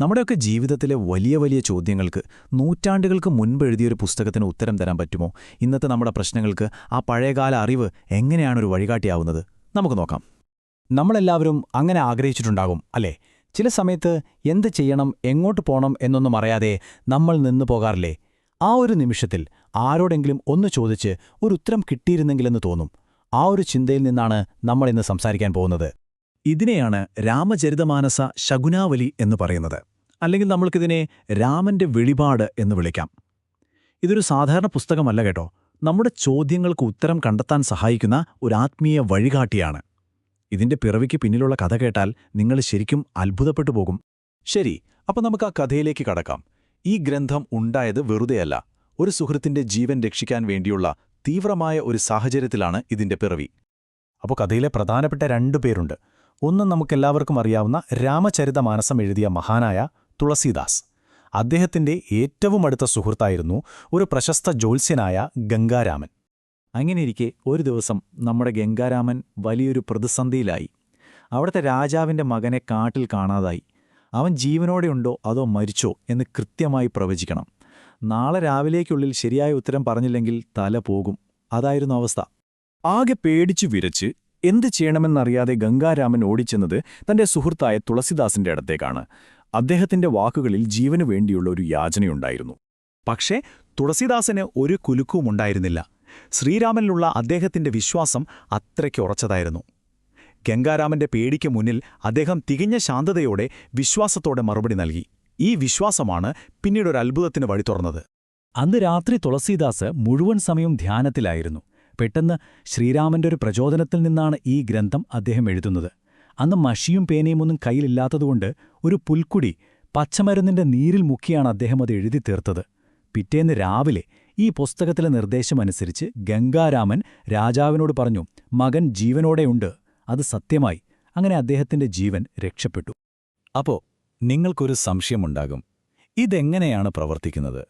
നമ്മുടെയൊക്കെ ജീവിതത്തിലെ വലിയ വലിയ ചോദ്യങ്ങൾക്ക് നൂറ്റാണ്ടുകൾക്ക് മുൻപ് എഴുതിയൊരു പുസ്തകത്തിന് ഉത്തരം തരാൻ പറ്റുമോ? ഇന്നത്തെ നമ്മുടെ പ്രശ്നങ്ങൾക്ക് ആ പഴയകാല അറിവ് എങ്ങനെയാണ് ഒരു വഴികാട്ടിയാവുന്നത്? നമുക്ക് നോക്കാം. നമ്മളെല്ലാവരും അങ്ങനെ ആഗ്രഹിച്ചിട്ടുണ്ടാകും അല്ലേ? ചില സമയത്ത് എന്ത് ചെയ്യണം എങ്ങോട്ട് പോകണം എന്നൊന്നും അറിയാതെ നമ്മൾ നിന്നു പോകാറില്ലേ? ആ ഒരു നിമിഷത്തിൽ ആരോടെങ്കിലും ഒന്ന് ചോദിച്ച് ഒരു ഉത്തരം കിട്ടിയിരുന്നെങ്കിലെന്ന് തോന്നും. ആ ഒരു ചിന്തയിൽ നിന്നാണ് നമ്മൾ ഇന്ന് സംസാരിക്കാൻ പോകുന്നത്. ഇതിനെയാണ് രാമചരിതമാനസ ശകുനാവലി എന്ന് പറയുന്നത്. അല്ലെങ്കിൽ നമ്മൾക്കിതിനെ രാമന്റെ വെളിപാട് എന്ന് വിളിക്കാം. ഇതൊരു സാധാരണ പുസ്തകമല്ല കേട്ടോ. നമ്മുടെ ചോദ്യങ്ങൾക്ക് ഉത്തരം കണ്ടെത്താൻ സഹായിക്കുന്ന ഒരു ആത്മീയ വഴികാട്ടിയാണ്. ഇതിന്റെ പിറവിക്ക് പിന്നിലുള്ള കഥ കേട്ടാൽ നിങ്ങൾ ശരിക്കും അത്ഭുതപ്പെട്ടു പോകും. ശരി അപ്പൊ നമുക്ക് ആ കഥയിലേക്ക് കടക്കാം. ഈ ഗ്രന്ഥം ഉണ്ടായത് വെറുതെയല്ല. ഒരു സുഹൃത്തിന്റെ ജീവൻ രക്ഷിക്കാൻ വേണ്ടിയുള്ള തീവ്രമായ ഒരു സാഹചര്യത്തിലാണ് ഇതിന്റെ പിറവി. അപ്പോൾ കഥയിലെ പ്രധാനപ്പെട്ട രണ്ടു പേരുണ്ട്. ഒന്ന് നമുക്കെല്ലാവർക്കും അറിയാവുന്ന രാമചരിതമാനസം എഴുതിയ മഹാനായ തുളസീദാസ്. അദ്ദേഹത്തിന്റെ ഏറ്റവും അടുത്ത സുഹൃത്തായിരുന്നു ഒരു പ്രശസ്ത ജ്യോത്സ്യനായ ഗംഗാരാമൻ. അങ്ങനെയിരിക്കെ ഒരു ദിവസം നമ്മുടെ ഗംഗാരാമൻ വലിയൊരു പ്രതിസന്ധിയിലായി. അവിടുത്തെ രാജാവിന്റെ മകനെ കാട്ടിൽ കാണാതായി. അവൻ ജീവനോടെയുണ്ടോ അതോ മരിച്ചോ എന്ന് കൃത്യമായി പ്രവചിക്കണം. നാളെ രാവിലേക്കുള്ളിൽ ശരിയായ ഉത്തരം പറഞ്ഞില്ലെങ്കിൽ തല പോകും. അതായിരുന്നു അവസ്ഥ. ആകെ പേടിച്ചു വിരച്ച് എന്ത് ചെയ്യണമെന്നറിയാതെ ഗംഗാരാമൻ ഓടിച്ചെന്നത് തന്റെ സുഹൃത്തായ തുളസിദാസിന്റെ അടുത്തേക്കാണ്. അദ്ദേഹത്തിന്റെ വാക്കുകളിൽ ജീവനു വേണ്ടിയുള്ള ഒരു യാചനയുണ്ടായിരുന്നു. പക്ഷേ തുളസിദാസന് ഒരു കുലുക്കവും ഉണ്ടായിരുന്നില്ല. ശ്രീരാമനിലുള്ള അദ്ദേഹത്തിന്റെ വിശ്വാസം അത്രയ്ക്ക് ഉറച്ചതായിരുന്നു. ഗംഗാരാമന്റെ പേടിക്ക് മുന്നിൽ അദ്ദേഹം തികഞ്ഞ ശാന്തതയോടെ വിശ്വാസത്തോടെ മറുപടി നൽകി. ഈ വിശ്വാസമാണ് പിന്നീടൊരു അത്ഭുതത്തിന് വഴി തുറന്നത് അന്ന് രാത്രി തുളസീദാസ് മുഴുവൻ സമയം ധ്യാനത്തിലായിരുന്നു. പെട്ടെന്ന് ശ്രീരാമന്റെ ഒരു പ്രചോദനത്തിൽ നിന്നാണ് ഈ ഗ്രന്ഥം അദ്ദേഹം എഴുതുന്നത്. അന്ന് മഷിയും പേനയും ഒന്നും കയ്യിലില്ലാത്തതുകൊണ്ട് ഒരു പുൽക്കുടി പച്ചമരുന്നിന്റെ നീരിൽ മുക്കിയാണ് അദ്ദേഹം അത് എഴുതി തീർത്തത്. പിറ്റേന്ന് രാവിലെ ഈ പുസ്തകത്തിലെ നിർദ്ദേശമനുസരിച്ച് ഗംഗാരാമൻ രാജാവിനോട് പറഞ്ഞു മകൻ ജീവനോടെയുണ്ട്. അത് സത്യമായി. അങ്ങനെ അദ്ദേഹത്തിന്റെ ജീവൻ രക്ഷപ്പെട്ടു. അപ്പോ നിങ്ങൾക്കൊരു സംശയമുണ്ടാകും. ഇതെങ്ങനെയാണ് പ്രവർത്തിക്കുന്നത്?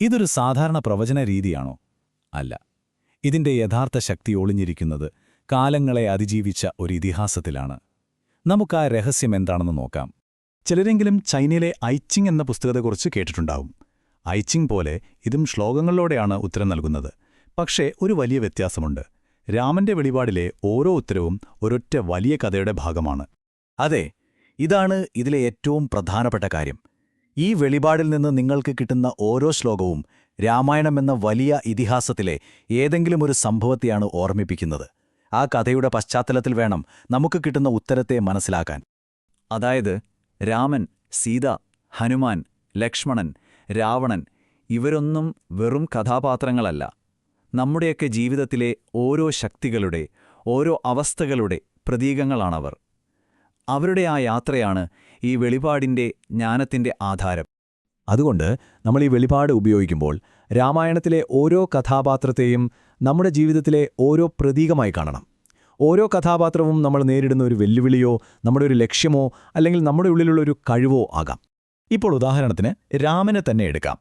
ഇതൊരു സാധാരണ പ്രവചന രീതിയാണോ അല്ല. ഇതിന്റെ യഥാർത്ഥ ശക്തി ഒളിഞ്ഞിരിക്കുന്നത് കാലങ്ങളെ അതിജീവിച്ച ഒരു ഇതിഹാസത്തിലാണ് നമുക്ക് ആ രഹസ്യം എന്താണെന്ന് നോക്കാം. ചിലരെങ്കിലും ചൈനയിലെ ഐച്ചിങ് എന്ന പുസ്തകത്തെക്കുറിച്ച് കേട്ടിട്ടുണ്ടാവും. ഐച്ചിങ് പോലെ ഇതും ശ്ലോകങ്ങളിലൂടെയാണ് ഉത്തരം നൽകുന്നത്. പക്ഷേ ഒരു വലിയ വ്യത്യാസമുണ്ട്. രാമന്റെ വെളിപാടിലെ ഓരോ ഉത്തരവും ഒരൊറ്റ വലിയ കഥയുടെ ഭാഗമാണ്. അതെ ഇതാണ് ഇതിലെ ഏറ്റവും പ്രധാനപ്പെട്ട കാര്യം. ഈ വെളിപാടിൽ നിന്ന് നിങ്ങൾക്ക് കിട്ടുന്ന ഓരോ ശ്ലോകവും രാമായണമെന്ന വലിയ ഇതിഹാസത്തിലെ ഏതെങ്കിലും ഒരു സംഭവത്തെയാണ് ഓർമ്മിപ്പിക്കുന്നത്. ആ കഥയുടെ പശ്ചാത്തലത്തിൽ വേണം നമുക്ക് കിട്ടുന്ന ഉത്തരത്തെ മനസ്സിലാക്കാൻ. അതായത് രാമൻ സീത ഹനുമാൻ ലക്ഷ്മണൻ രാവണൻ ഇവരൊന്നും വെറും കഥാപാത്രങ്ങളല്ല. നമ്മുടെയൊക്കെ ജീവിതത്തിലെ ഓരോ ശക്തികളുടെ ഓരോ അവസ്ഥകളുടെ പ്രതീകങ്ങളാണവർ. അവരുടെ ആ യാത്രയാണ് ഈ വെളിപാടിന്റെ ജ്ഞാനത്തിന്റെ ആധാരം. അതുകൊണ്ട് നമ്മൾ ഈ വെളിപാട് ഉപയോഗിക്കുമ്പോൾ രാമായണത്തിലെ ഓരോ കഥാപാത്രത്തെയും നമ്മുടെ ജീവിതത്തിലെ ഓരോ പ്രതീകമായി കാണണം. ഓരോ കഥാപാത്രവും നമ്മൾ നേരിടുന്ന ഒരു വെല്ലുവിളിയോ നമ്മുടെ ഒരു ലക്ഷ്യമോ അല്ലെങ്കിൽ നമ്മുടെ ഉള്ളിലുള്ള ഒരു കഴിവോ ആകാം. ഇപ്പോൾ ഉദാഹരണത്തിന് രാമനെ തന്നെ എടുക്കാം.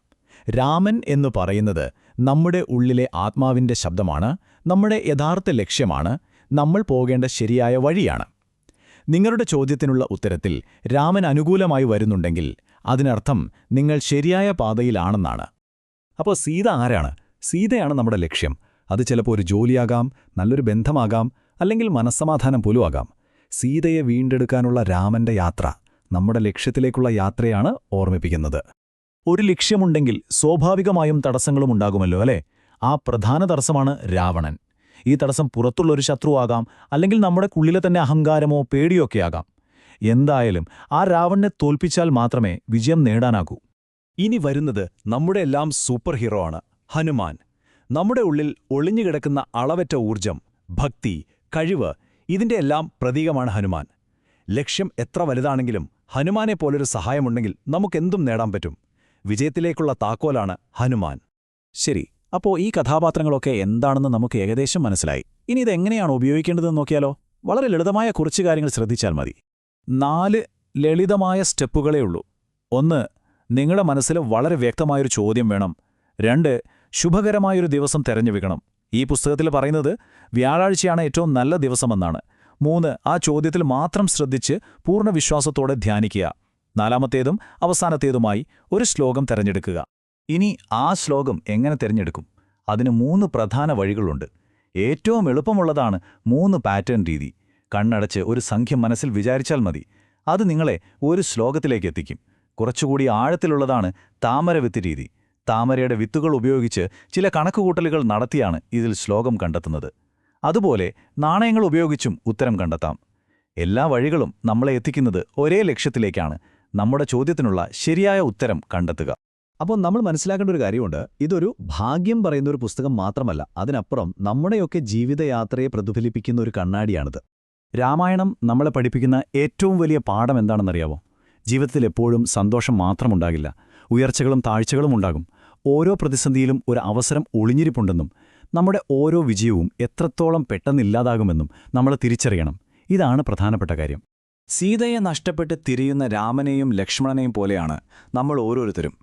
രാമൻ എന്ന് പറയുന്നത് നമ്മുടെ ഉള്ളിലെ ആത്മാവിന്റെ ശബ്ദമാണ് നമ്മുടെ യഥാർത്ഥ ലക്ഷ്യമാണ് നമ്മൾ പോകേണ്ട ശരിയായ വഴിയാണ്. നിങ്ങളുടെ ചോദ്യത്തിനുള്ള ഉത്തരത്തിൽ രാമൻ അനുകൂലമായി വരുന്നുണ്ടെങ്കിൽ അതിനർത്ഥം നിങ്ങൾ ശരിയായ പാതയിലാണെന്നാണ്. അപ്പോൾ സീത ആരാണ്? സീതയാണ് നമ്മുടെ ലക്ഷ്യം. അത് ചിലപ്പോൾ ഒരു ജോലിയാകാം നല്ലൊരു ബന്ധമാകാം അല്ലെങ്കിൽ മനസ്സമാധാനം പോലും ആകാം. സീതയെ വീണ്ടെടുക്കാനുള്ള രാമന്റെ യാത്ര നമ്മുടെ ലക്ഷ്യത്തിലേക്കുള്ള യാത്രയാണ് ഓർമ്മിപ്പിക്കുന്നത്. ഒരു ലക്ഷ്യമുണ്ടെങ്കിൽ സ്വാഭാവികമായും തടസ്സങ്ങളും ഉണ്ടാകുമല്ലോ അല്ലേ? ആ പ്രധാന തടസ്സമാണ് രാവണൻ. ഈ തടസ്സം പുറത്തുള്ളൊരു ശത്രുവാകാം അല്ലെങ്കിൽ നമ്മുടെ ഉള്ളിലെ തന്നെ അഹങ്കാരമോ പേടിയോ ഒക്കെ ആകാം. എന്തായാലും ആ രാവണനെ തോൽപ്പിച്ചാൽ മാത്രമേ വിജയം നേടാനാകൂ. ഇനി വരുന്നത് നമ്മുടെ എല്ലാം സൂപ്പർ ഹീറോ ആണ് ഹനുമാൻ. നമ്മുടെ ഉള്ളിൽ ഒളിഞ്ഞുകിടക്കുന്ന അളവറ്റ ഊർജം ഭക്തി കഴിവ് ഇതിന്റെ എല്ലാം പ്രതീകമാണ് ഹനുമാൻ. ലക്ഷ്യം എത്ര വലുതാണെങ്കിലും ഹനുമാനെ പോലൊരു സഹായമുണ്ടെങ്കിൽ നമുക്കെന്തും നേടാൻ പറ്റും. വിജയത്തിലേക്കുള്ള താക്കോലാണ് ഹനുമാൻ. ശരി അപ്പോ ഈ കഥാപാത്രങ്ങളൊക്കെ എന്താണെന്ന് നമുക്ക് ഏകദേശം മനസ്സിലായി. ഇനി ഇതെങ്ങനെയാണ് ഉപയോഗിക്കേണ്ടതെന്ന് നോക്കിയാലോ? വളരെ ലളിതമായ കുറച്ച് കാര്യങ്ങൾ ശ്രദ്ധിച്ചാൽ മതി. നാല് ലളിതമായ സ്റ്റെപ്പുകളേ ഉള്ളൂ. ഒന്ന് നിങ്ങളുടെ മനസ്സിൽ വളരെ വ്യക്തമായൊരു ചോദ്യം വേണം. രണ്ട് ശുഭകരമായൊരു ദിവസം തെരഞ്ഞെടുക്കണം. ഈ പുസ്തകത്തിൽ പറയുന്നത് വ്യാഴാഴ്ചയാണ് ഏറ്റവും നല്ല ദിവസമെന്നാണ്. മൂന്ന് ആ ചോദ്യത്തിൽ മാത്രം ശ്രദ്ധിച്ച് പൂർണ വിശ്വാസത്തോടെ ധ്യാനിക്കുക. നാലാമത്തേതും അവസാനത്തേതുമായി ഒരു ശ്ലോകം തിരഞ്ഞെടുക്കുക. ഇനി ആ ശ്ലോകം എങ്ങനെ തിരഞ്ഞെടുക്കും? അതിന് മൂന്ന് പ്രധാന വഴികളുണ്ട്. ഏറ്റവും എളുപ്പമുള്ളതാണ് മൂന്ന് പാറ്റേൺ രീതി. കണ്ണടച്ച് ഒരു സംഖ്യം മനസ്സിൽ വിചാരിച്ചാൽ മതി. അത് നിങ്ങളെ ഒരു ശ്ലോകത്തിലേക്ക് എത്തിക്കും. കുറച്ചുകൂടി ആഴത്തിലുള്ളതാണ് താമരവിത്ത് രീതി. താമരയുടെ വിത്തുകൾ ഉപയോഗിച്ച് ചില കണക്കുകൂട്ടലുകൾ നടത്തിയാണ് ഇതിൽ ശ്ലോകം കണ്ടെത്തുന്നത്. അതുപോലെ നാണയങ്ങൾ ഉപയോഗിച്ചും ഉത്തരം കണ്ടെത്താം. എല്ലാ വഴികളും നമ്മളെ എത്തിക്കുന്നത് ഒരേ ലക്ഷ്യത്തിലേക്കാണ്. നമ്മുടെ ചോദ്യത്തിനുള്ള ശരിയായ ഉത്തരം കണ്ടെത്തുക. അപ്പോൾ നമ്മൾ മനസ്സിലാക്കേണ്ട ഒരു കാര്യമുണ്ട്. ഇതൊരു ഭാഗ്യം പറയുന്ന ഒരു പുസ്തകം മാത്രമല്ല അതിനപ്പുറം നമ്മുടെയൊക്കെ ജീവിതയാത്രയെ പ്രതിഫലിപ്പിക്കുന്ന ഒരു കണ്ണാടിയാണിത്. രാമായണം നമ്മളെ പഠിപ്പിക്കുന്ന ഏറ്റവും വലിയ പാഠം എന്താണെന്നറിയാവോ? ജീവിതത്തിൽ എപ്പോഴും സന്തോഷം മാത്രമുണ്ടാകില്ല. ഉയർച്ചകളും താഴ്ചകളും ഉണ്ടാകും. ഓരോ പ്രതിസന്ധിയിലും ഒരു അവസരം ഒളിഞ്ഞിരിപ്പുണ്ടെന്നും നമ്മുടെ ഓരോ വിജയവും എത്രത്തോളം പെട്ടെന്നില്ലാതാകുമെന്നും നമ്മൾ തിരിച്ചറിയണം. ഇതാണ് പ്രധാനപ്പെട്ട കാര്യം. സീതയെ നഷ്ടപ്പെട്ട് തിരിയുന്ന രാമനെയും ലക്ഷ്മണനെയും പോലെയാണ് നമ്മൾ ഓരോരുത്തരും.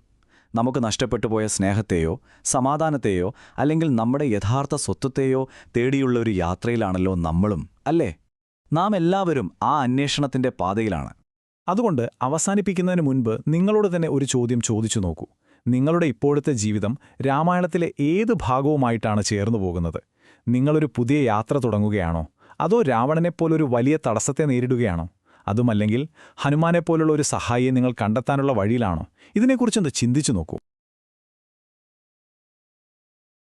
നമുക്ക് നഷ്ടപ്പെട്ടുപോയ സ്നേഹത്തെയോ സമാധാനത്തെയോ അല്ലെങ്കിൽ നമ്മുടെ യഥാർത്ഥ സ്വത്വത്തെയോ തേടിയുള്ള ഒരു യാത്രയിലാണല്ലോ നമ്മളും അല്ലേ? നാം എല്ലാവരും ആ അന്വേഷണത്തിന്റെ പാതയിലാണ്. അതുകൊണ്ട് അവസാനിപ്പിക്കുന്നതിന് മുൻപ് നിങ്ങളോട് തന്നെ ഒരു ചോദ്യം ചോദിച്ചു നോക്കൂ. നിങ്ങളുടെ ഇപ്പോഴത്തെ ജീവിതം രാമായണത്തിലെ ഏത് ഭാഗവുമായിട്ടാണ് ചേർന്നു പോകുന്നത്? നിങ്ങളൊരു പുതിയ യാത്ര തുടങ്ങുകയാണോ? അതോ രാവണനെപ്പോലൊരു വലിയ തടസ്സത്തെ നേരിടുകയാണോ? അതുമല്ലെങ്കിൽ ഹനുമാനെപ്പോലുള്ള ഒരു സഹായിയെ നിങ്ങൾ കണ്ടെത്താനുള്ള വഴിയിലാണോ? ഇതിനെക്കുറിച്ചൊന്ന് ചിന്തിച്ചു നോക്കൂ.